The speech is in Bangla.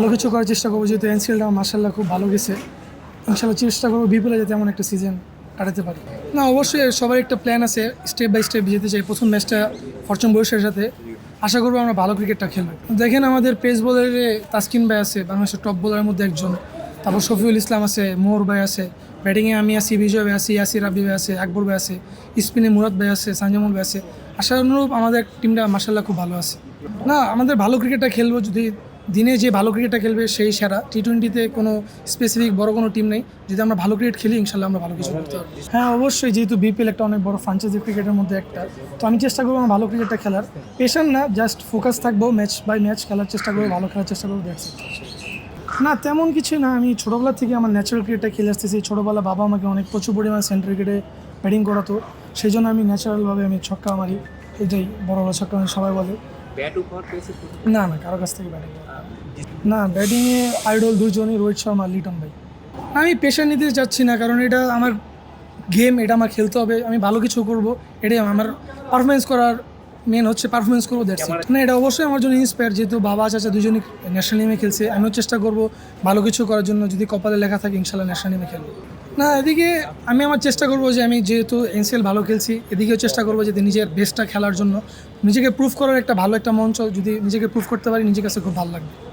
ভালো কিছু করার চেষ্টা করব, যেহেতু এনসিএলটা মার্শাল্লাহ খুব ভালো গেছে। ইনশাল্লাহ চেষ্টা করব বিপুলে যাতে এমন একটা সিজন কাটাতে পারি। না, অবশ্যই সবার একটা প্ল্যান আছে স্টেপ বাই স্টেপ যেতে চাই, প্রথম ম্যাচটা ফরচুন বরিশালের সাথে। আশা করব আমরা ভালো ক্রিকেটটা খেলব। দেখেন আমাদের পেস বোলারে তাসকিন ভাই আছে, বাংলাদেশের টপ বোলারের মধ্যে একজন। তারপর শফিউল ইসলাম আছে মোহর ভাই আছে। ব্যাটিংয়ে আমি আছি, বিজয় ভাই আছি, ইয়াসির রাব্বি ভাই আছে, আকবর ভাই আছে, স্পিনে মুরাদ ভাই আছে, সানজামুল ভাই আছে। আশা অনুরূপ আমাদের টিমটা মার্শাল্লাহ খুব ভালো আছে। না, আমাদের ভালো ক্রিকেটটা খেলব যদি দিনে যে ভালো ক্রিকেটটা খেলবে সেই সেরা। টি টোয়েন্টিতে কোনো স্পেসিফিক বড় কোনো টিম নেই। যদি আমরা ভালো ক্রিকেট খেলি, ইনশাল্লাহ আমরা ভালো কিছু করতে পারব। হ্যাঁ অবশ্যই, যেহেতু বিপিএল একটা অনেক বড় ফ্রাঞ্চাইজি ক্রিকেটের মধ্যে একটা। তো আমি চেষ্টা করব আমার ভালো ক্রিকেটটা খেলার। পেশান না জাস্ট ফোকাস থাকব ম্যাচ বাই ম্যাচ খেলার চেষ্টা করব, ভালো খেলার চেষ্টা করব দেখছি না, তেমন কিছু না, আমি ছোটোবেলা থেকে আমার ন্যাচারাল ক্রিকেটটা খেলে আসতেছি। ছোটোবেলা বাবা আমাকে অনেক প্রচুর পরিমাণে সেন্টার ক্রিকেটে ব্যাটিং করাতো। সেই জন্য আমি ন্যাচারালভাবে আমি ছক্কা মারি। এটাই বড় বড় ছক্কা মারি সবাই বলে। ব্যাট উপহার পেয়েছে না না কারও কাছ থেকে ব্যাটিং না ব্যাটিংয়ে আইডল দুজনই রোহিত শর্মা লিটন ভাই। আমি পেশা নিতে চাচ্ছি না কারণ এটা আমার গেম এটা আমার খেলতে হবে আমি ভালো কিছু করব এটাই আমার পারফরমেন্স করার মেন হচ্ছে পারফরমেন্স করব দ্যাটস না এটা অবশ্যই আমার জন্য ইন্সপায়ার যেহেতু বাবা চাচা দুজনই ন্যাশনাল টিমে খেলছে আমিও চেষ্টা করব ভালো কিছু করার জন্য যদি কপালে লেখা থাকে ইনশাল্লাহ ন্যাশনাল টিমে খেলব। না, এদিকে আমি আমার চেষ্টা করব যে আমি যেহেতু এনসিএল ভালো খেলছি, এদিকেও চেষ্টা করব যে নিজের বেস্টটা খেলার জন্য, নিজেকে প্রুফ করার একটা ভালো একটা মঞ্চ যদি নিজেকে প্রুফ করতে পারি, নিজের কাছে খুব ভালো লাগবে।